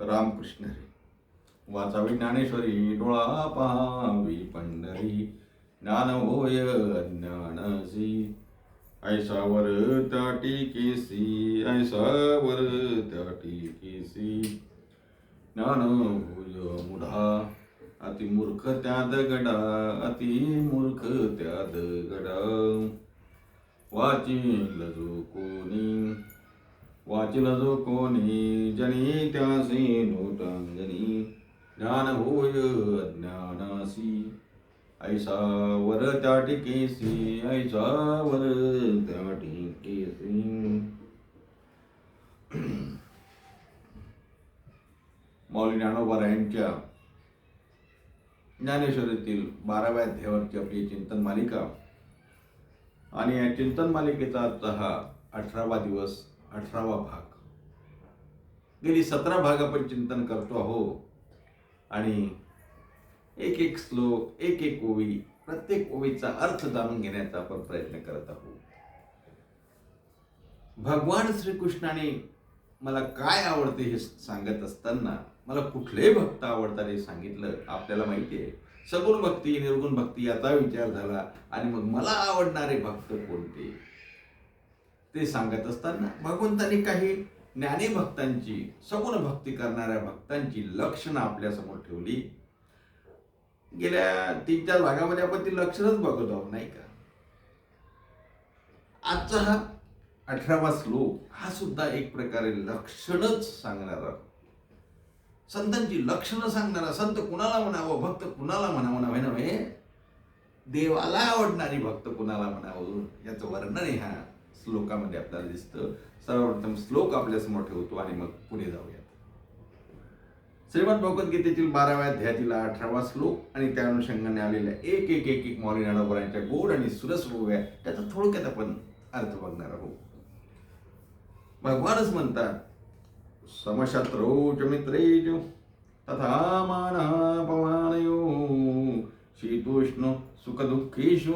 रामकृष्ण हरी वाचावी ज्ञानेश्वरी डोळा पहावी पंढरी. ज्ञान होय अज्ञानसी. ऐसावर त्या टिकेसी ऐसावर त्या केसी ज्ञान होय मुढा अति मूर्ख त्या दगडा अति मूर्ख त्या दगडा वाचिल जो कोणी वाचिल जो कोणी जनी त्यासी नोटांगणी ज्ञान होय अज्ञानासी. ऐसा वर त्या टिकेसी ऐसा वर त्या टिकेसी मौली ज्ञानोबा ज्ञानेश्वरीतील बाराव्या अध्यायावरची आपली चिंतन मालिका आणि या चिंतन मालिकेचा आजचा हा अठरावा दिवस अठरावा भाग. गेली सतरा भाग आपण चिंतन करतो आहो आणि एक एक श्लोक एक एक ओवी प्रत्येक ओवीचा अर्थ जाणून घेण्याचा आपण प्रयत्न करत आहोत. भगवान श्रीकृष्णाने मला काय आवडते हे सांगत असताना मला कुठले भक्त आवडतात हे सांगितलं आपल्याला माहिती आहे. सगुण भक्ती निर्गुण भक्ती याचा विचार झाला आणि मग मला आवडणारे भक्त कोणते? ते सांगत असताना भगवंतांनी काही ज्ञानी भक्तांची सगुण भक्ती करणाऱ्या भक्तांची लक्षणं आपल्यासमोर ठेवली. गेल्या तीन चार भागामध्ये आपण ती लक्षणच बघत आहोत नाही का? आजचा हा अठरावा श्लोक हा सुद्धा एक प्रकारे लक्षणच सांगणारा. संतांची लक्षणं सांगणारा संत कुणाला म्हणावं भक्त कुणाला म्हणावं नव्हे नव्हे. देवाला आवडणारी भक्त कुणाला म्हणावं याचं वर्णन आहे हा. श्लोकामध्ये आपल्याला दिसतं. सर्वप्रथम श्लोक आपल्यासमोर ठेवतो आणि मग पुढे जाऊयात. श्रीमद भगवद्गीतेतील बाराव्या अध्यायातील अठरावा श्लोक आणि त्या अनुषंगाने आलेल्या एक एक एक एक मौली नाडोबरांच्या गोड आणि सुरस ओव्या त्याचा थोडक्यात आपण अर्थ बघणार आहोत. भगवानच म्हणतात समशत्रौ मित्रेच मित्रे च तथा मानपमानयो शीतोष्ण सुखदुःखेषु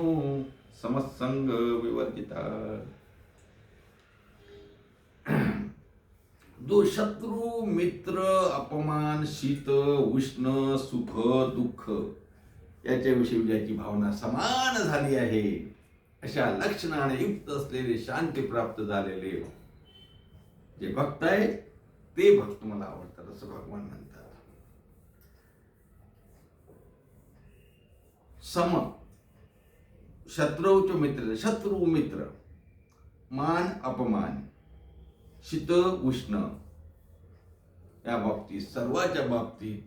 समसंग विवर्जिता। जो शत्रू मित्र अपमान शीत उष्ण सुख दुःख याच्याविषयी ज्याची भावना समान झाली आहे अशा लक्षणाने युक्त असलेले शांती प्राप्त झालेले जे भक्त आहे ते भक्त मला आवडतात असं भगवान म्हणतात. सम शत्रूच मित्र शत्रू मित्र मान अपमान शीत उष्ण या बाबतीत सर्वाच्या बाबतीत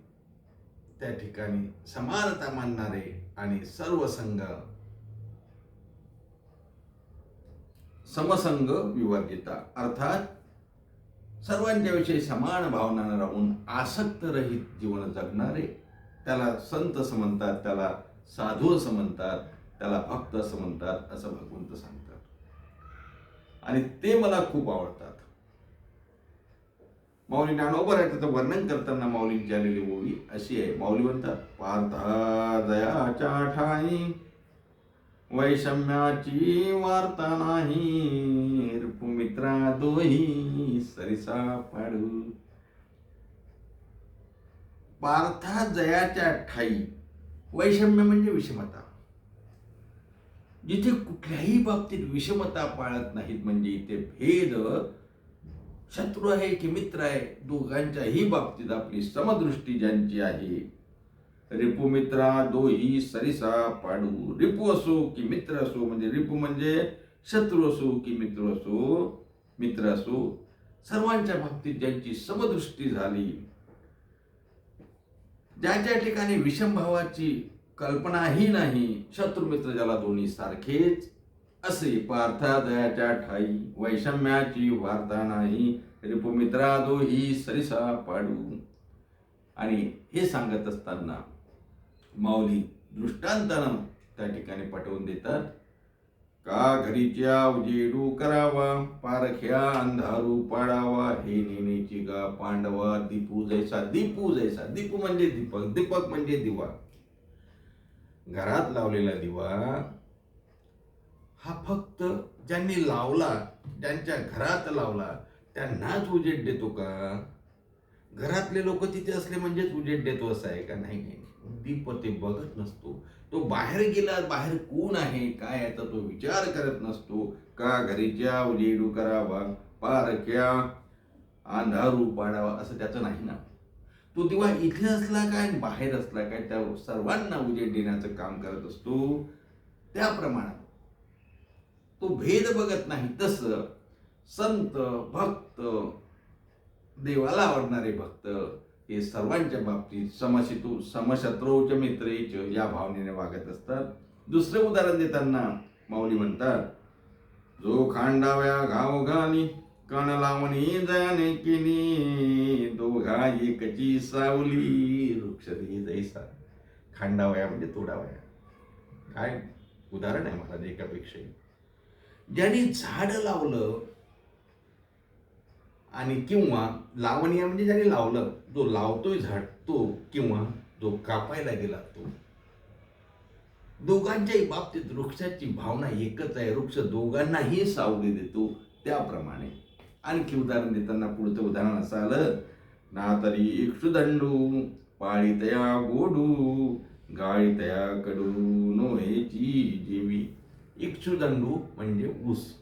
त्या ठिकाणी समानता मानणारे आणि सर्व संघ समसंग विवर्जिता. अर्थात सर्वांच्या विषयी समान भावना राहून आसक्त रहित जीवन जगणारे त्याला संत असं म्हणतात त्याला साधू असं म्हणतात त्याला भक्त असं म्हणतात असं भगवंत सांगतात. आणि ते मला खूप आवडतात. माऊली ज्ञानोबर आहे त्याचं वर्णन करताना माऊलींची आलेली ओवी अशी आहे. माऊली म्हणतात पार्था दयाच्या ठाई वैषम्याची वार्ता नाही मित्रा दोही सरिसा पाडू. पार्था जयाच्या ठाई वैषम्य म्हणजे विषमता. जिथे कुठल्याही बाबतीत विषमता पाळत नाहीत म्हणजे इथे भेद शत्रू आहे की मित्र आहे दोघांच्याही बाबतीत आपली समदृष्टी ज्यांची आहे. रिपू मित्रा दोही सरिसा पाडू. रिपू असो की मित्र असो म्हणजे रिपू म्हणजे शत्रू असो की मित्र असो मित्र असो सर्वांच्या बाबतीत ज्यांची समदृष्टी झाली. ज्याच्या ठिकाणी विषमभावाची कल्पनाही नाही शत्रू मित्र ज्याला दोन्ही सारखेच असे पार्था दयाच्या ठाई. वैषम्याची वार्ता नाही रिपुमित्रा दो ही सरिसा पाडू. आणि हे सांगत असताना माऊली दृष्टांतानं त्या ठिकाणी पटवून देतात का घरीच्या उजेडू करावा पारख्या अंधारू पाडावा हे नेनेची गा पांडवा दीपू जैसा दीपू जैसा. दीपू म्हणजे दीपक दीपक म्हणजे दिवा. घरात लावलेला दिवा हा फक्त ज्यांनी लावला ज्यांच्या घरात लावला त्यांनाच उजेड देतो का? घरातले लोक तिथे असले म्हणजेच उजेड देतो असं आहे का? नाही नाही दीप ते बघत नसतो. तो बाहेर गेला बाहेर कोण आहे? काय याचा तो विचार करत नसतो. का घरीच्या उजेडू करावा? पारक्या अंधारू पाडावा असं त्याचं नाही ना. तो तेव्हा इथे असला काय? आणि बाहेर असला काय? त्या सर्वांना उजेड देण्याचं काम करत असतो. त्याप्रमाणे तो भेद बघत नाही. तसं संत भक्त देवाला आवडणारे भक्त हे सर्वांच्या बाबतीत समशितू समशत्रूच मित्रेच या भावनेने वागत असतात. दुसरे उदाहरण देताना माऊली म्हणतात जो खांडाव्या घाव घाली कण लावणी जाने किनी दोघा एकची सावली वृक्ष दे जैसा खांडावया म्हणजे तोडावया. काय उदाहरण आहे महाराज एकापेक्षा. ज्यांनी झाड लावलं आणि किंवा लावणीय म्हणजे ज्याने लावलं जो लावतोय झाड तो किंवा जो कापायला गेला तो. दोघांच्याही बाबतीत वृक्षाची भावना एकच आहे. वृक्ष दोघांनाही सावली देतो त्याप्रमाणे. आणखी उदाहरण देताना पुढचं उदाहरण असं आलं. ना तरी इक्षुदंडू पाळीतया गोडू गाळीतया कडू नोहेची जेवी. इक्षुदंडू म्हणजे ऊस.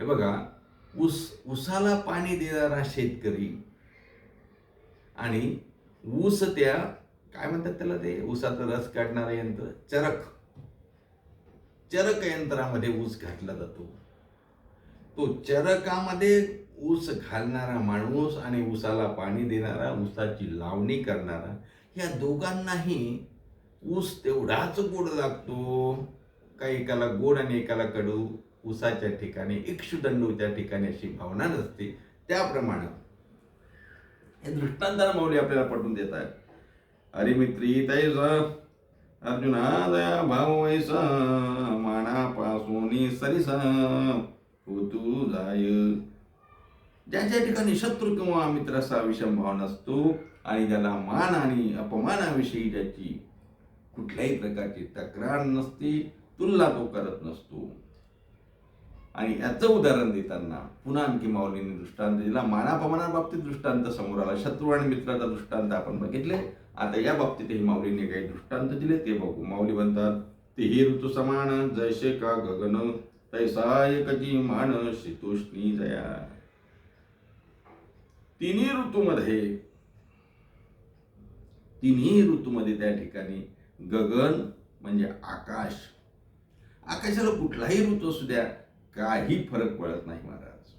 हे बघा ऊस ऊसाला पाणी देणारा शेतकरी. आणि ऊस त्या काय म्हणतात त्याला ते? ऊसाचा रस काढणारं यंत्र चरक. चरक यंत्रामध्ये ऊस घातला जातो. तो चरकामध्ये ऊस घालणारा माणूस आणि ऊसाला पाणी देणारा ऊसाची लावणी करणारा या दोघांनाही ऊस तेवढाच गोड लागतो. काही एकाला गोड आणि एकाला कडू? उसाच्या ठिकाणी इक्षुदंडूच्या ठिकाणी अशी भावना नसते. त्याप्रमाणे हे दृष्टांतर मौली आपल्याला पटवून देत आहे हरिमित्री तैस अर्जुनादया भाव वैसा मानापासून सरिसा होतू जाय. ज्याच्या ठिकाणी शत्रू किंवा मित्राचा विषम भाव नसतो आणि ज्याला मान आणि अपमानाविषयी ज्याची कुठल्याही प्रकारची तक्रार नसते तुलना तो करत नसतो. आणि याचं उदाहरण देताना पुन्हा आणखी माऊलीने दृष्टांत दिला. मानापमानाबाबतीत दृष्टांत समोर आला. शत्रू आणि मित्राचा दृष्टांत आपण बघितले. आता या बाबतीतही माऊलीने काही दृष्टांत दिले ते बघू. माऊली म्हणतात तेही ऋतू समान जैसे का गगन तैसा एकची मान शीतोष्णी जया. तिन्ही ऋतूमध्ये तिन्ही ऋतूमध्ये त्या ठिकाणी गगन म्हणजे आकाश. आकाशाला कुठलाही ऋतू असू द्या काही फरक पडत नाही महाराज.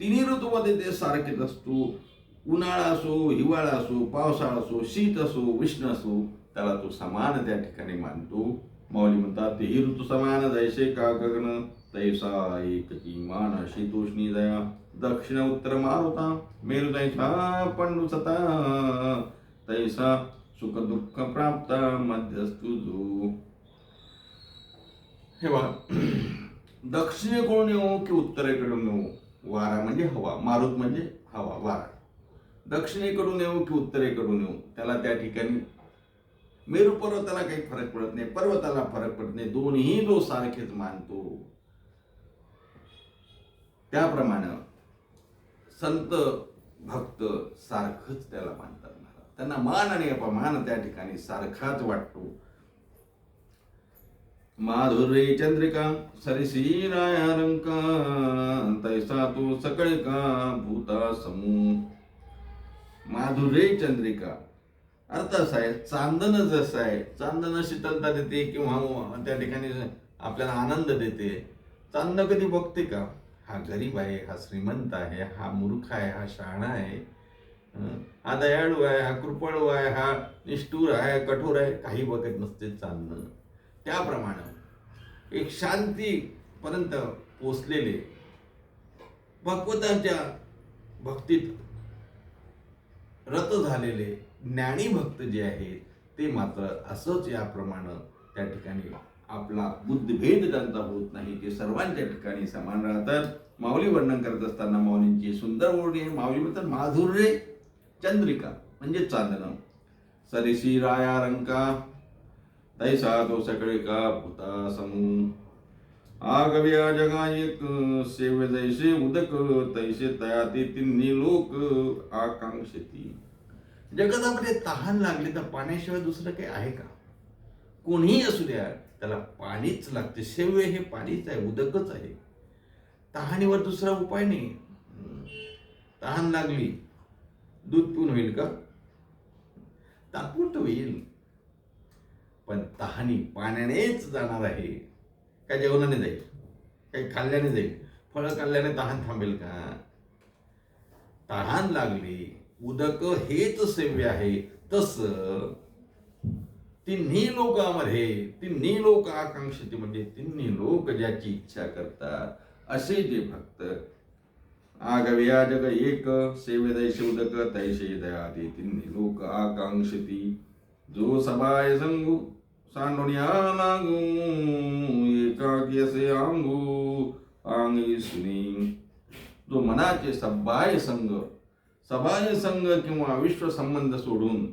तिन्ही ऋतूमध्ये ते सारखेच असतो. उन्हाळा असो हिवाळा असो पावसाळा असो शीत असो उष्ण असो त्याला तो समान त्या ठिकाणी मानतो. माऊली म्हणतात तेही ऋतू समान जैसे का गगन तैसा एक मान शीतोष्णी जया दक्षिण उत्तर मारुता मेरु तैसा पंडू सता तैसा सुख दुःख प्राप्त मध्यस्तु जो. हे बघा दक्षिणेकडून येऊ की उत्तरेकडून येऊ? वारा म्हणजे हवा मारुत म्हणजे हवा वारा. दक्षिणेकडून येऊ की उत्तरेकडून येऊ? त्याला त्या ठिकाणी मेरू पर्वताला काही फरक पडत नाही पर्वताला फरक पडत नाही. दोन्ही तो सारखेच मानतो. त्याप्रमाणे संत भक्त सारखंच त्याला मानतात त्यांना मान आणि अपमान त्या ठिकाणी सारखाच वाटतो. माधुर्य चंद्रिका सरिशीरायारंका तैसा तो सकळ का भूता समूह. माधुरी चंद्रिका. अर्थ असा आहे चांदन जसं आहे चांदन शीतलता देते किंवा त्या ठिकाणी आपल्याला आनंद देते. चांदन कधी बघते का? हा गरीब आहे हा श्रीमंत आहे हा मूर्ख आहे हा शहाणा आहे. हा दयाळू आहे हा कृपळू आहे हा निष्ठूर आहे कठोर आहे काही बघत नसते चांदणं त्याप्रमाणे एक शांतीपर्यंत पोचलेले भगवतांच्या भक्तीत रत झालेले ज्ञानी भक्त जे आहेत ते मात्र असंच याप्रमाणे त्या ठिकाणी आपला बुद्धभेद त्यांचा होत नाही. ते सर्वांच्या ठिकाणी समान राहतात. माऊली वर्णन करत असताना माऊलींची सुंदर ओढी आहे. माऊली म्हणतात माधुर्य चंद्रिका म्हणजे चांदणं. सरिशी राया रंका तैसा तो सगळे का पुता समूह आगव्या जगा एक सेव जैसे उदक तैसे तयाती तिन्ही लोक आकांक्षती। जगतामध्ये तहान लागली तर पाण्याशिवाय दुसरं काही आहे का? कोणीही असू द्या त्याला पाणीच लागते. सेव्य हे पाणीच आहे उदकच आहे. तहानीवर दुसरा उपाय नाही. तहान लागली दूध पिऊन होईल का? तात्पुरतं होईल. पण तहानी पाण्यानेच जाणार आहे. काय जेवणाने जाईल? काही खाल्ल्याने जाईल? फळं खाल्ल्याने तहान थांबेल का? तहान लागली उदक हेच सेव्य आहे. तस तिन्ही लोकांमध्ये तिन्ही लोक आकांक्षित म्हणजे तिन्ही लोक ज्याची इच्छा करतात असे जे भक्त आगव्या जग एक सेवे दैसे उदक तैसे दयाते तिन्ही लोक आकांक्षती जो सभाय संगू सांडोनिया लागू एकाकी असे आंगू. आंगी सुनी जो मनाचे सबाय संघ सबाय संघ किंवा विश्व संबंध सोडून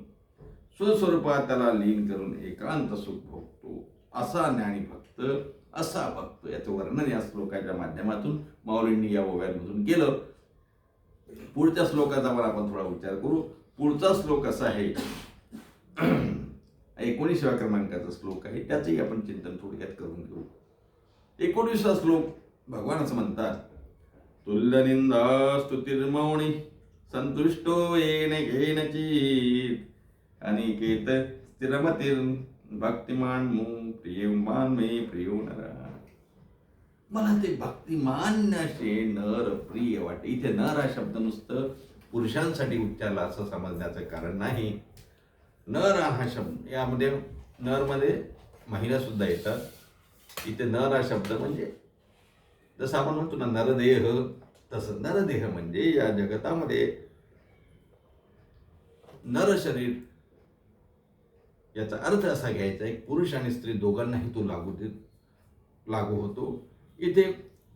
स्वस्वरूपात त्याला लीन करून एकांत सुख भोगतो. असा ज्ञानी भक्त असा भक्त याचं वर्णन या श्लोकाच्या माध्यमातून माऊलींनी या ओव्यांमधून केलं. पुढच्या श्लोकाचा मला आपण थोडा विचार करू. पुढचा श्लोक असा आहे. एकोणीसव्या क्रमांकाचा श्लोक आहे. त्याचंही आपण चिंतन थोडक्यात करून घेऊ. एकोणीसवा श्लोक भगवानच म्हणतात तुल्य निंदा स्तुतिर्मौणी संतुष्टो येण घेन चित अनिकेत स्थिरमतीर भक्तिमान मू प्रियमान मे प्रियो नरा. मला ते भक्तिमान असे नर प्रिय वाटते. इथे नर हा शब्द नुसतं पुरुषांसाठी उच्चारला असं समजण्याचं कारण नाही. नर हा शब्द यामध्ये नरमध्ये महिला सुद्धा येतात. इथे नर हा शब्द म्हणजे जसं आपण म्हणतो ना नरदेह तसं नरदेह म्हणजे या जगतामध्ये नर शरीर याचा अर्थ असा घ्यायचा आहे पुरुष आणि स्त्री दोघांनाही तो लागू दे लागू होतो. इथे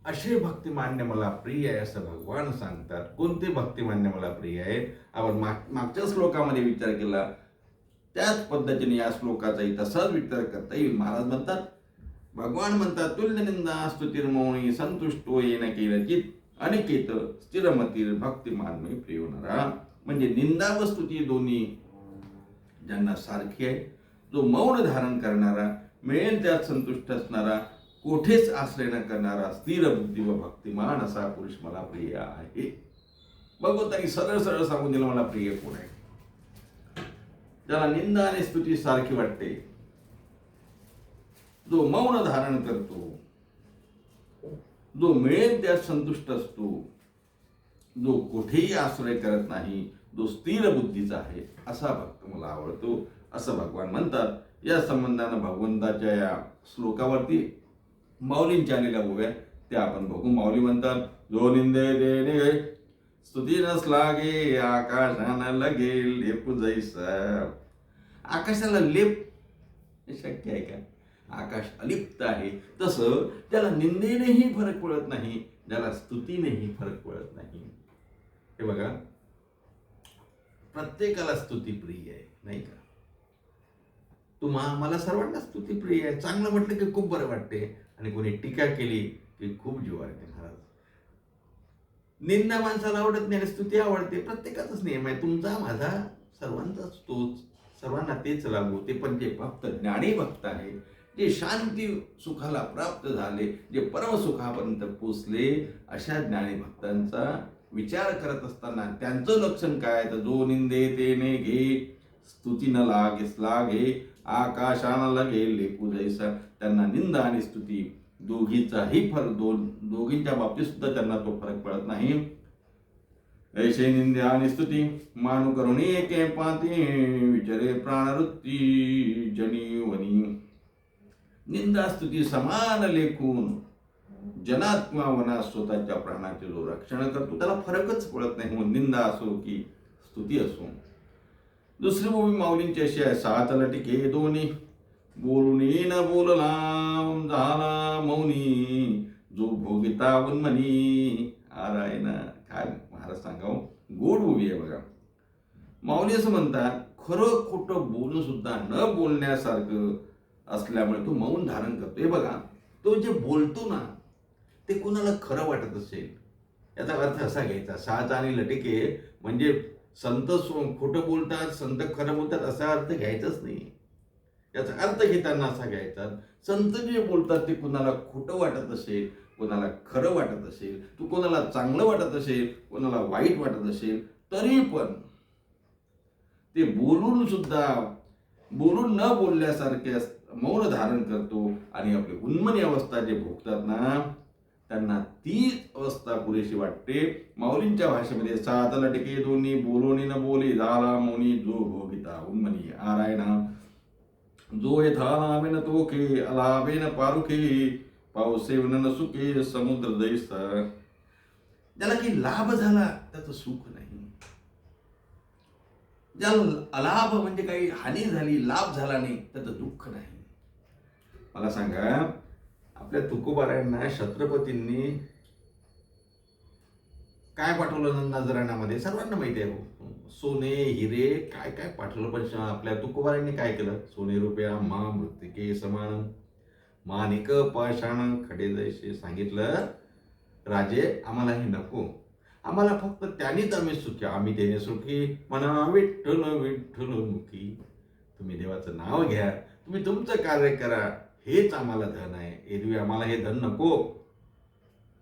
असे भक्तिमान्य मला प्रिय आहे असं भगवान सांगतात. कोणते भक्तिमान्य मला प्रिय आहे आपण माग मागच्या श्लोकामध्ये विचार केला त्याच पद्धतीने या श्लोकाचाही तसाच विचार करता येईल. महाराज म्हणतात भगवान म्हणतात तुल्य निंदा स्तुतिर्मौणी संतुष्टो येण केलं चित अनिकेत स्थिरमतीर भक्तिमान मे प्रिय होणारा म्हणजे निंदा व स्तुती दोन्ही ज्यांना सारखी आहे जो मौन धारण करणारा मिळेल त्यात संतुष्ट असणारा कोठेच आश्रय न करणारा स्थिर बुद्धी व भक्तिमान असा पुरुष मला प्रिय आहे. भगवंतानी सरळ सरळ सांगून दिलं मला प्रिय कोण आहे? ज्याला निंदा आणि स्तुती सारखी वाटते. जो मौन धारण करतो जो मिळेल त्यात संतुष्ट असतो जो कुठेही आश्रय करत नाही जो स्थिर बुद्धीचा आहे असा भक्त मला आवडतो. असं भगवान म्हणतात. या संबंधानं भगवंताच्या या श्लोकावरती माऊलींच्या आलेल्या ओव्या त्या आपण बघू माऊली म्हणतात जो निंदे देणे लागे नसलागे आकाशानं लगे लेप जैसा. आकाशाला लेप शक्य आहे का? आकाश अलिप्त आहे. तसं त्याला निंदेनेही फरक पडत नाही ज्याला स्तुतीनेही फरक पडत नाही. हे बघा. प्रत्येकाला स्तुती प्रिय आहे नाही का? तुम्हा मला सर्वांना स्तुती प्रिय आहे. चांगलं म्हटलं की खूप बरं वाटते. आणि कोणी टीका केली की खूप जीवार निंदा माणसाला आवडत नाही स्तुती आवडते. प्रत्येकाचाच नियम आहे. तुमचा माझा सर्वांचाच तोच. सर्वांना तेच लागू. ते पण जे भक्त ज्ञानी भक्त आहे जे शांती सुखाला प्राप्त झाले जे परमसुखापर्यंत पोचले अशा ज्ञानी भक्तांचा विचार करत असताना त्यांचं लक्षण काय तर जो निंदे तेने घे स्तुती न लागेस लागे आकाशानं लगे लेपू जैसा. त्यांना निंदा आणि स्तुती दोघीचाही फरक दोन दोघींच्या बाबतीत सुद्धा त्यांना तो फरक पडत नाही. ऐसे निंदे आणि स्तुती मानु करुणी एके पाती विचारे प्राणवृत्ती जनीवनी निंदा स्तुती समान लेखून जनात किंवा वनात स्वतःच्या प्राणाचे जो रक्षण करतो त्याला फरकच पडत नाही. मग निंदा असो की स्तुती असो. दुसरी भूमी माऊलींची अशी आहे सात लटिके दोन्ही. बोलून न बोलला झाला मौनी. जो भोगिता उन्मनी ना काय महाराज सांगाव हो, गोड उभी आहे बघा. माऊली असं म्हणतात खरं खोटं बोलणं सुद्धा न बोलण्यासारखं असल्यामुळे तो मौन धारण करतो हे बघा तो जे बोलतो ना ते कुणाला खरं वाटत असेल? याचा अर्थ असा घ्यायचा साचा आणि लटिके म्हणजे संत खोटं बोलतात संत खरं बोलतात असा अर्थ घ्यायचाच नाही. याचा अर्थ घेताना असा घ्यायचा संत जे बोलतात ते कुणाला खोटं वाटत असेल कोणाला खरं वाटत असेल तू कोणाला चांगलं वाटत असेल कोणाला वाईट वाटत असेल तरी पण ते बोलून सुद्धा बोलून न बोलल्यासारखे मौन धारण करतो आणि आपली उन्मनी अवस्था जे भोगतात ना त्यांना तीच अवस्था पुरेशी वाटते. माऊलींच्या भाषेमध्ये सात टिके दोन्ही बोलोनी न बोले झाला मौनी जो भोगिता उन्मनी आरायणा. जो यथा नामेन तोखे अलाभेन पारुखे पावसे न सुखे समुद्र दैसा ज्याला की लाभ झाला त्याचं सुख नाही. ज्याला अलाभ म्हणजे काही हानी झाली लाभ झाला नाही त्याचं दुःख नाही. मला सांगा आपल्या तुकोबारायांना छत्रपतींनी काय पाठवलं नजराण्यामध्ये? सर्वांना माहिती आहे हो. सोने हिरे काय काय पाठवलं पण आपल्या तुकोबारांनी काय केलं? सोने रुपया मा मृतिके समान. मानिक पाषाण खडे जैसे सांगितलं. राजे आम्हाला हे नको. आम्हाला फक्त त्यानीच आम्ही सुखी आम्ही त्याने सुखी. म्हणा विठ्ठल विठ्ठल मुखी. तुम्ही देवाचं नाव घ्या. तुम्ही तुमचं कार्य करा. हेच आम्हाला धन आहे. एरवी आम्हाला हे धन नको.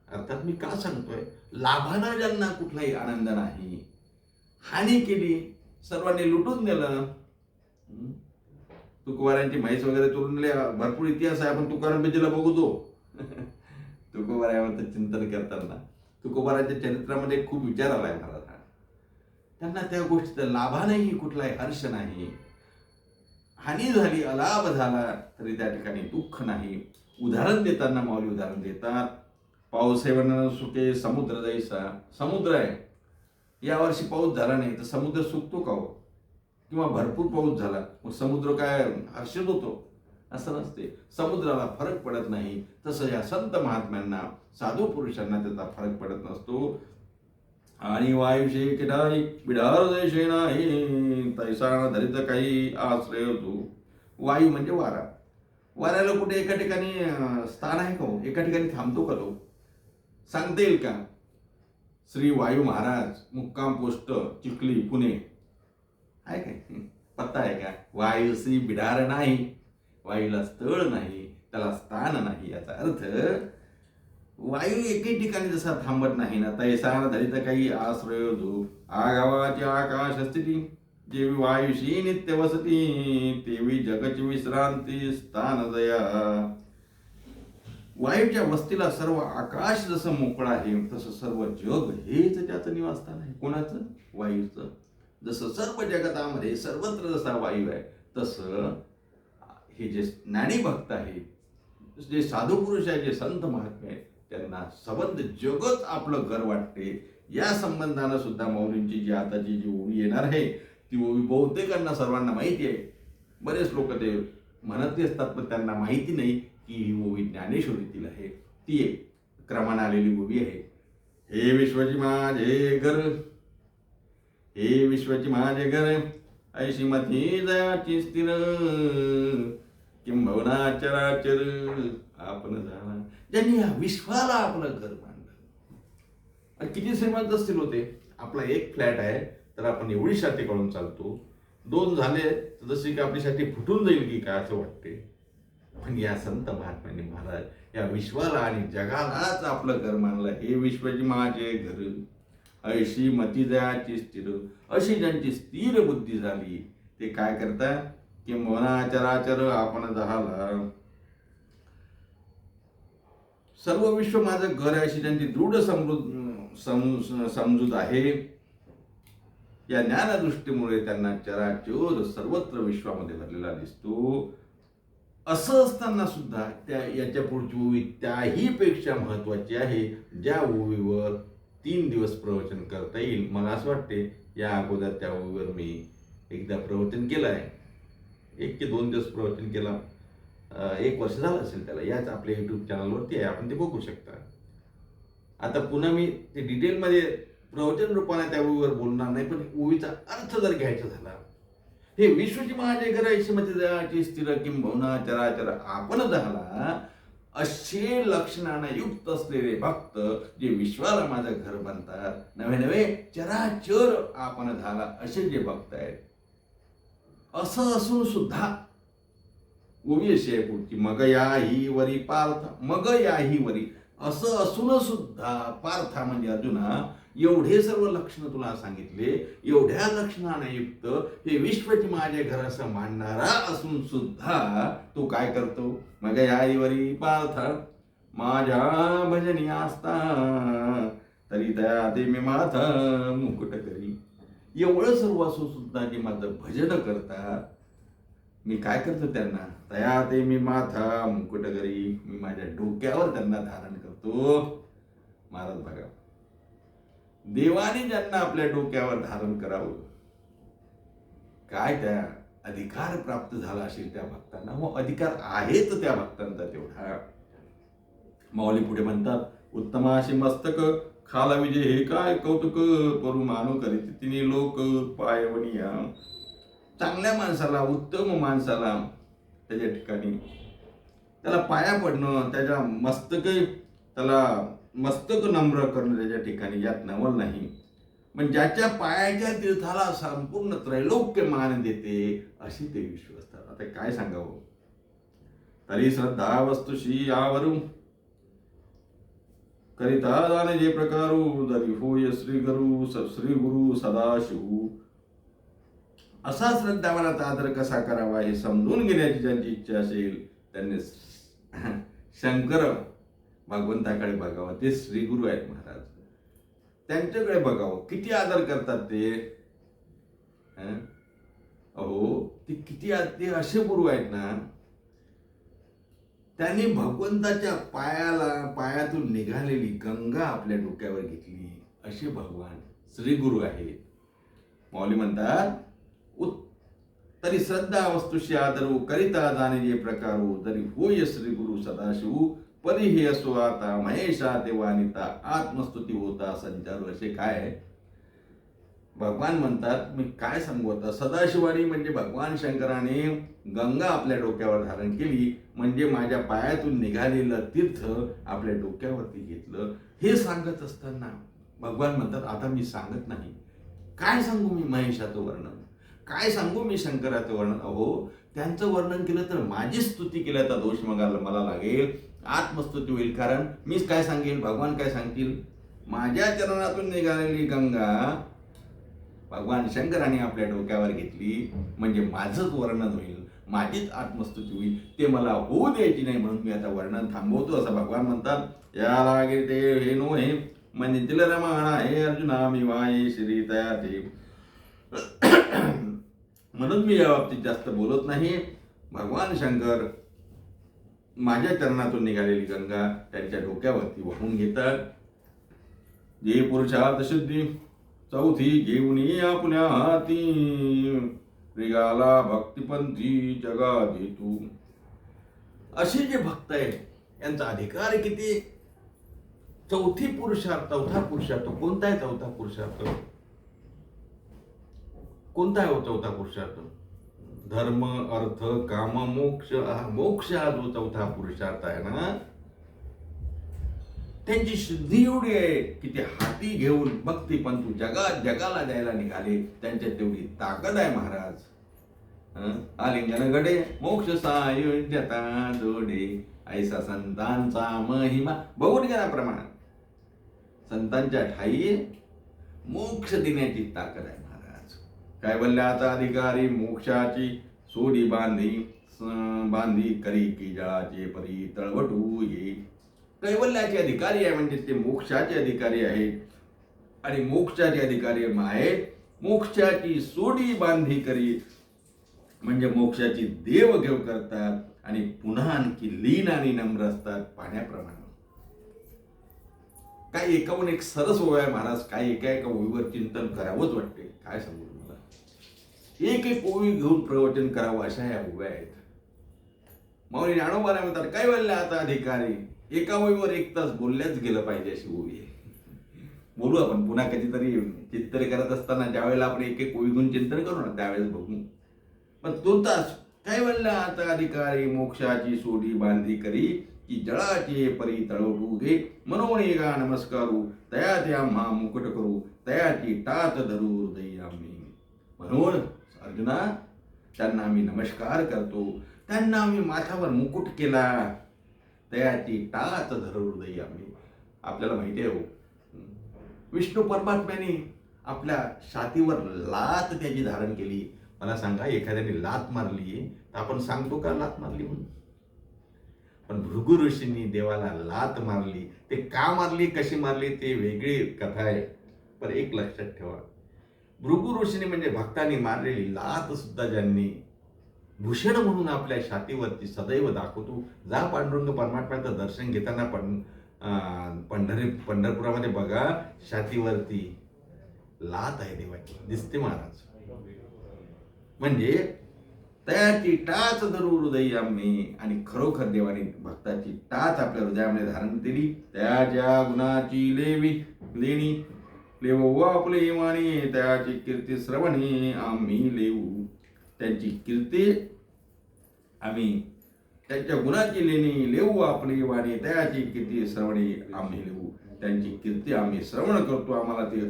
अर्थात मी का सांगतोय? लाभानं ज्यांना कुठलाही आनंद नाही हानी केली सर्वांनी लुटून नेलं. तुकोबारांची म्हैस वगैरे चोरून भरपूर इतिहास आहे आपण तुकाराम बेजीला बघतो चिंतन करताना. तुकोबाराच्या चरित्रामध्ये खूप विचार आलाय मला त्यांना त्या गोष्टीचा लाभानही कुठलाही हर्ष नाही. हानी झाली अलाभ झाला तरी त्या ठिकाणी दुःख नाही. उदाहरण देताना माऊली उदाहरण देतात. पाऊस हे सुके समुद्र जायचा. समुद्र आहे. यावर्षी पाऊस झाला नाही तर समुद्र सुकतो का हो? किंवा भरपूर पाऊस झाला मग समुद्र काय हर्षित होतो? असं नसते. समुद्राला फरक पडत नाही. तसं या संत महात्म्यांना साधू पुरुषांना त्याचा फरक पडत नसतो. आणि वायुषे किडाई बिडार देशे नाही तैसा धरित काही आश्रय होतो. वायू म्हणजे वारा. वाऱ्याला कुठे एका ठिकाणी स्थान आहे का हो? एका ठिकाणी थांबतो का तो? सांगता येईल का? श्री वायू महाराज मुक्काम पोस्ट चिखली पुणे. आहे काय? पत्ता आहे का? वायुश्री बिडार नाही. वायूला स्थळ नाही. त्याला स्थान नाही. याचा अर्थ वायू एकही ठिकाणी जसा थांबत नाही ना तैसा धरित काही आश्रय धूप आगावाची आकाश स्थिती जेवी वायुशी नित्य वसती तेवी जगची विश्रांती स्थान दया. वायूच्या वस्तीला सर्व आकाश जसं मोकळं आहे तसं सर्व जग हेच त्याचं निवासस्थान आहे. कोणाचं? वायूचं. जसं सर्व जगतामध्ये सर्वत्र जसा वायू आहे तसं हे जे ज्ञानी भक्त आहे जे साधू पुरुष आहे जे संत महात्मे आहेत त्यांना संबंध जगच आपलं घर वाटते. या संबंधानं सुद्धा मौलींची जी आताची जी ओवी येणार आहे ती ओवी बहुतेकांना सर्वांना माहिती आहे. बरेच लोक ते म्हणत असतात पण त्यांना माहिती नाही. की ही मूवी ज्ञानेश्वरीतील आहे. ती एक क्रमाने आलेली मूवी आहे. हे विश्वची माझे घर. हे विश्वची माझे घर. ऐशी मती जयाची स्थिर. किंबवना चराचर आपण झाला ज्यांनी या विश्वाला आपलं घर मानलं. आणि किती श्रीमंत असतील होते? आपला एक फ्लॅट आहे. तर आपण एवढी शाती काढून चालतो. दोन झाले तर जशी की आपली शाती फुटून जाईल की काय असं वाटते? पण या संत महात्म्यांनी महाराज या विश्वाला आणि जगालाच आपलं घर मानलं. हे विश्वची माझे घर ऐशी मती स्थिर अशी ज्यांची स्थिर बुद्धी झाली ते काय करतात? की मनाचराचर आपण झाला सर्व विश्व माझं घर आहे अशी त्यांची दृढ समृद्ध समजूत आहे या ज्ञानदृष्टीमुळे त्यांना चराचर सर्वत्र विश्वामध्ये भरलेला दिसतो. असं असताना सुद्धा त्या याच्या पुढची ओवी त्याही पेक्षा महत्वाची आहे. ज्या ओवीवर तीन दिवस प्रवचन करता येईल मला असं वाटते या अगोदर त्या ओवीवर मी एकदा प्रवचन केलं आहे. एक ते दोन दिवस प्रवचन केला. एक वर्ष झालं असेल त्याला. याच आपल्या यूट्यूब चॅनलवरती आहे. आपण ते बघू शकता. आता पुन्हा मी ते डिटेलमध्ये प्रवचन रूपाने त्या ओवीवर बोलणार नाही पण ओवीचा अर्थ जर घ्यायचा झाला हे विश्वची माझे घर ऐशी मध्ये स्थिर किंबहुना चराचर आपण झाला असे लक्षणाने युक्त असलेले भक्त जे विश्वाला माझं घर बनतात. नवे नवे चराचर आपण झाला असे जे भक्त आहेत असं असून सुद्धा ओवी अशी आहे पुढची मग याही वरी पार्थ मग याही वरी असं असून सुद्धा पार्था म्हणजे अर्जुना एवढे सर्व लक्षण तुला सांगितले एवढ्या लक्षणाने युक्त हे विश्वची माझे घर असं मांडणारा असून सुद्धा तू काय करतो? मग याही वरी पार्थ माझ्या भजनी असता तरी त्या ते मी माथा मुकुट करी एवढं सर्व असून सुद्धा जे माझं भजन करतात मी काय करतो त्यांना? तया ते मी माथा मुकुट करी मी माझ्या डोक्यावर त्यांना धारण करतो. महाराज बघा देवाने ज्यांना आपल्या डोक्यावर धारण करावं काय त्या अधिकार प्राप्त झाला असेल त्या भक्तांना? मग अधिकार आहेच त्या भक्तांचा तेवढा. माऊली पुढे म्हणतात उत्तमाशी मस्तक खाला विजय हे काय कौतुक करू मानू करीत? तिने लोक पायवनिया. चांगल्या माणसाला उत्तम माणसाला त्याच्या ठिकाणी त्याला पाया पडणं त्याच्या मस्तक त्याला मस्तक नम्र करणं त्याच्या ठिकाणी यात नवल नाही. पण ज्याच्या पायाच्या तीर्थाला संपूर्ण त्रैलोक्य मान देते अशी ते विश्व आता काय सांगावं? तरी श्रद्धा वस्तुशी यावरू. करिता दान जे प्रकारू दरी होय श्री गुरु श्री गुरु सदाशिव असा श्रद्धावानाचा आदर कसा करावा हे समजून घेण्याची ज्यांची इच्छा असेल त्यांनी शंकर भगवंताकडे बघावं. ते श्री गुरु आहेत महाराज. त्यांच्याकडे बघावं. किती आदर करतात ते? अहो ते किती ते असे गुरु आहेत ना त्यांनी भगवंताच्या पायाला पायातून निघालेली गंगा आपल्या डोक्यावर घेतली. असे भगवान श्री गुरु आहेत. मौली म्हणतात तरी श्रद्धा वस्तुशी आदरू करिता जाणे जे प्रकारू तरी होय श्री गुरु सदाशिव परी सुवाता महेशा देवानिता आत्मस्तुती होता संचारू असे काय भगवान म्हणतात मी काय सांगू आता? सदाशिवानी म्हणजे भगवान शंकराने गंगा आपल्या डोक्यावर धारण केली म्हणजे माझ्या पायातून निघालेलं तीर्थ आपल्या डोक्यावरती घेतलं. हे सांगत असताना भगवान म्हणतात आता मी सांगत नाही. काय सांगू मी महेशाचं वर्णन? काय सांगू मी शंकराचं वर्णन? अहो त्यांचं वर्णन केलं तर माझी स्तुती केल्याचा दोष मग मला लागेल. आत्मस्तुती होईल. कारण मीच काय सांगेल भगवान काय सांगतील? माझ्या चरणातून निघालेली गंगा भगवान शंकराने आपल्या डोक्यावर घेतली. म्हणजे माझंच वर्णन होईल. माझीच आत्मस्तुती होईल. ते मला होऊ द्यायची नाही म्हणून मी आता वर्णन थांबवतो असं भगवान म्हणतात. या लागे ते हे नो हे. म्हणजे तिला रमाणा हे अर्जुना मी वाये श्री तया ते. म्हणून मी या बाबतीत जास्त बोलत नाही. भगवान शंकर माझ्या चरणातून निघालेली गंगा त्यांच्या डोक्यावरती वाहून घेतात. जे पुरुषार्थ शुद्धी चौथी घेऊन आपल्या हाती रिगाला भक्तिपंथी जगा देतू असे जे भक्त आहेत यांचा अधिकार किती? चौथी पुरुषार्थ चौथा पुरुषार्थ कोणता आहे चौथा पुरुषार्थ? कोणता आहे हो चौथा पुरुषार्थ? धर्म अर्थ काम मोक्ष हा मोक्ष हा जो चौथा पुरुषार्थ आहे ना त्यांची शुद्धी एवढी आहे की ते हाती घेऊन भक्तिपंतू जगात जगाला द्यायला निघाले. त्यांच्यात तेवढी ताकद आहे महाराज. आलिंगन गडे मोक्ष सायुज्यता जोडे. ऐसा संतांचा महिमा. बघून घ्या ना प्रमाण. संतांच्या ठाई मोक्ष देण्याची ताकद आहे. कैवल्याचा अधिकारी मोक्षाची सोडी बांधी बांधी करी की जळाचे परी तळवटू ये कैवल्याचे अधिकारी आहे म्हणजे ते मोक्षाचे अधिकारी आहे. आणि मोक्षाचे अधिकारी आहे मोक्षाची सोडी बांधी करी. म्हणजे मोक्षाची देवघेव करतात आणि पुन्हा आणखी लीन आणि नम्र असतात पाण्याप्रमाणे. काय एकाहून एक सरस ओव्या महाराज काय एका एका ओळीवर चिंतन करावंच वाटते. काय सांगू? एक एक ओळी घेऊन प्रवचन करावं अशा ह्या उभ्या आहेत. माऊली ज्ञानोबाला म्हणतात काय बोलले आता अधिकारी? एका ओळीवर एक तास बोलल्याच गेलं पाहिजे अशी ओळी आहे. बोलू आपण पुन्हा कधीतरी चिंतन करत असताना ज्यावेळेला आपण एक एक ओळी घेऊन चिंतन करू ना त्यावेळेस बघू. पण तो तास काय म्हणला आता अधिकारी? मोक्षाची सोडी बांधी करी की जळाचे परी तळवटू घे. मनोने गा नमस्कारू तया त्या महा मुकुट करू. तयाची टात धरू हृदय आम्ही म्हणून अर्जुना त्यांना आम्ही नमस्कार करतो. त्यांना आम्ही माथ्यावर मुकुट केला. दयाची टाच धरू हृदय आम्ही. आपल्याला माहिती आहे हो. विष्णू परमात्म्याने आपल्या छातीवर लात त्याची धारण केली. मला सांगा एखाद्याने लात मारली तर आपण सांगतो का लात मारली म्हणून? पण भृगु ऋषींनी देवाला लात मारली. ते का मारली कशी मारली ते वेगळी कथा आहे. पण एक लक्षात ठेवा. भृगु ऋषीने म्हणजे भक्तांनी मारलेली लात सुद्धा ज्यांनी भूषण म्हणून आपल्या छातीवरती सदैव दाखवतो. जा पांडुरंग परमात्म्याचं दर्शन घेताना पण पंढरी पंढरपुरामध्ये बघा छातीवरती लात आहे देवाची. दिसते महाराज. म्हणजे त्याची टाच धरू हृदय आम्ही आणि खरोखर देवाने भक्ताची टाच आपल्या हृदयामध्ये धारण केली. त्याच्या गुणाची लेवी लेणी लेवो आपले वाणी त्याची कीर्ती श्रवणी आम्ही लेऊ त्यांची कीर्ती आम्ही त्यांच्या गुणाची लेणी लेऊ आपली वाणी त्याची कीर्ती श्रवणी आम्ही लेऊ त्यांची कीर्ती आम्ही श्रवण करतो आम्हाला ते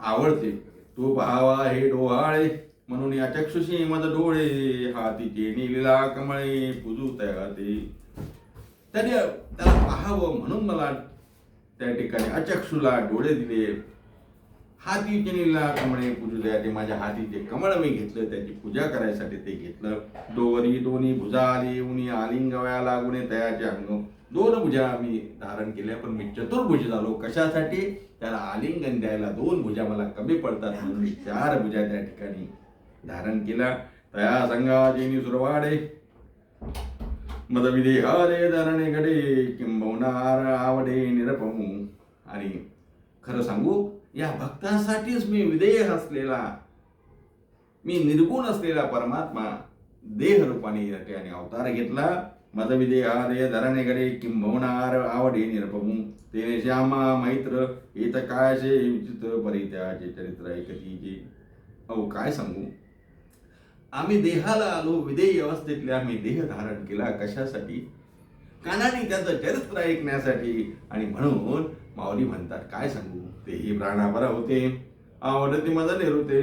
आवडते. तो भावा हे डोहाळे म्हणून या चक्षुषी मद डोळे हातीचे नीलीला कमळे पुजू त्या ते. त्याने त्याला पाहावं म्हणून मला त्या ठिकाणी अचक्षुला डोळे दिले. हाती नीला कमळे पूजू द्या ते माझ्या हातीचे कमळ मी घेतलं त्याची पूजा करायसाठी ते घेतलं. दोवरी दोन्ही भुजा आली उनी आलिंगव्या लागुने तयाचे अंग. दोन भुजा मी धारण केल्या पण मी चतुर्भुज झालो. कशासाठी? त्याला आलिंगन द्यायला दोन भुजा मला कमी पडतात म्हणून मी चार भुजा त्या ठिकाणी धारण केला तया संघाचे सुरवाडे. मदविदेहारे धरणे घडे किंबवणार आवडे निरपमू. आणि खरं सांगू या भक्तांसाठीच मी विधेय असलेला मी निर्गुण असलेला परमात्मा देह रूपाने या ठिकाणी अवतार घेतला. मत मदविदेहारे धरणे घडे किंबवणार आवडे निरपमू. तेने श्यामा मैत्र येत कायचे विचित्र परित्याचे चरित्र ऐकतीचे अहो काय सांगू? आम्ही देहाला आलो विदेय अवस्थेतले आम्ही देह धारण केला. कशासाठी? कानाने त्याचं चरित्र ऐकण्यासाठी. आणि म्हणून माऊली म्हणतात काय सांगू? तेही प्राणापरा होते. आवडते माझा निरुते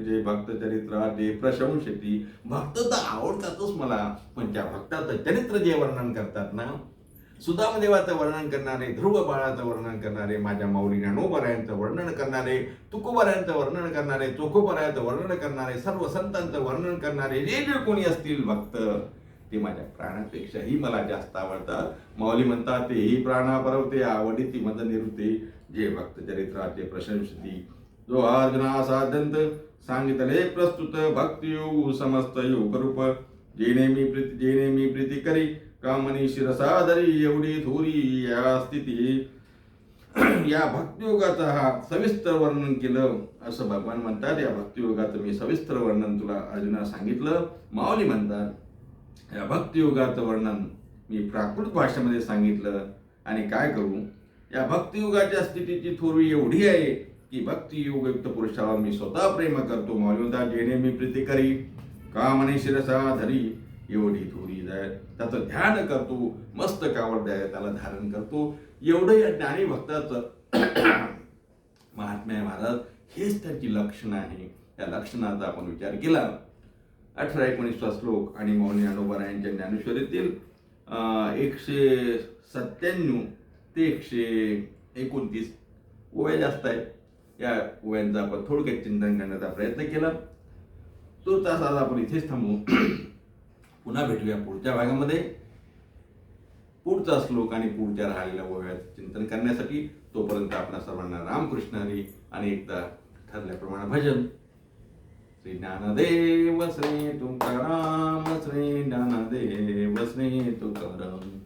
जे भक्त चरित्र ते प्रशंसती. भक्त तर आवडतातच मला. पण त्या भक्ताचं चरित्र जे वर्णन करतात ना सुदामदेवाचं वर्णन करणारे ध्रुव बाळाचं वर्णन करणारे माझ्या माऊली ज्ञानोबरायांचं वर्णन करणारे तुकोबरायांचं वर्णन करणारे चोखोबरायांचं वर्णन करणारे सर्व संतांचं वर्णन करणारे जे जे कोणी असतील भक्त ते माझ्या प्राणापेक्षाही मला जास्त आवडतात. माऊली म्हणतात ते ही प्राणापरवते आवडीती मद निरुते. जे भक्त चरित्राचे प्रशंसती. जो अर्जुना साधंत सांगितले प्रस्तुत भक्तयोग समस्त योग रूप जेणे मी प्रीती जेणे मी प्रीती करी कामनी शिरसादरी एवढी थोरी या स्थिती. या भक्तियोगाचा हा सविस्तर वर्णन केलं असं भगवान म्हणतात. या भक्तियोगाचं मी सविस्तर वर्णन तुला अर्जुना सांगितलं. माऊली म्हणतात या भक्तियोगाचं वर्णन मी प्राकृत भाषेमध्ये सांगितलं. आणि काय करू? या भक्तियुगाच्या स्थितीची थोरवी एवढी आहे की भक्तियुगयुक्त पुरुषावर मी स्वतः प्रेम करतो. माऊली म्हणतात जेणे मी प्रीती करी कामने शिरसा धरी एवढी थोरी जाय. त्याचं ध्यान करतो मस्तकावर द्याय त्याला धारण करतो. एवढं या ज्ञानी भक्ताचं महात्म्या महाराज. हेच त्याची लक्षणं आहे. त्या लक्षणाचा आपण विचार केला. अठरा एकोणीसवा श्लोक आणि मौनी अनोबरा यांच्या ज्ञानेश्वरीतील एकशे सत्त्याण्णव ते एकशे एकोणतीस ओव्या जास्त आहेत या ओव्यांचं आपण थोडक्यात चिंतन करण्याचा प्रयत्न केला. तो तास आज आपण इथेच थांबू. पुन्हा भेटूया पुढच्या भागामध्ये. पुढचा श्लोक आणि पुढच्या राहिलेल्या ओव्याचं चिंतन करण्यासाठी तोपर्यंत आपल्या सर्वांना रामकृष्ण हरी आणि एकदा ठरल्याप्रमाणे भजन. श्री ज्ञानदेव श्री तुकाराम श्री ज्ञानदेव श्री तुकाराम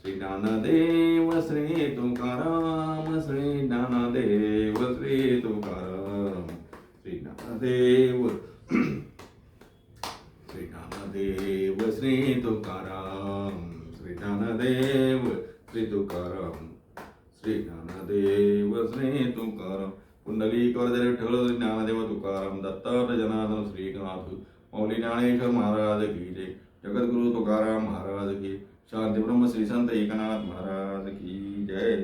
श्री ज्ञानदेव श्री तुकाराम श्री ज्ञानदेव श्री तुकाराम श्री ज्ञानदेव श्री ज्ञानदेव श्री तुकाराम श्री ज्ञानदेव श्री तुकाराम श्री ज्ञानदेव श्री तुकाराम कुंडली करदरे ठळ ज्ञानदेव तुकाराम दत्तात्र जनार्दन श्रीनाथ मौली ज्ञानेश्वर महाराज की जय। जगद्गुरु तुकाराम महाराज की शांतीब्रह्म श्री संत एकनाथ महाराज की जय।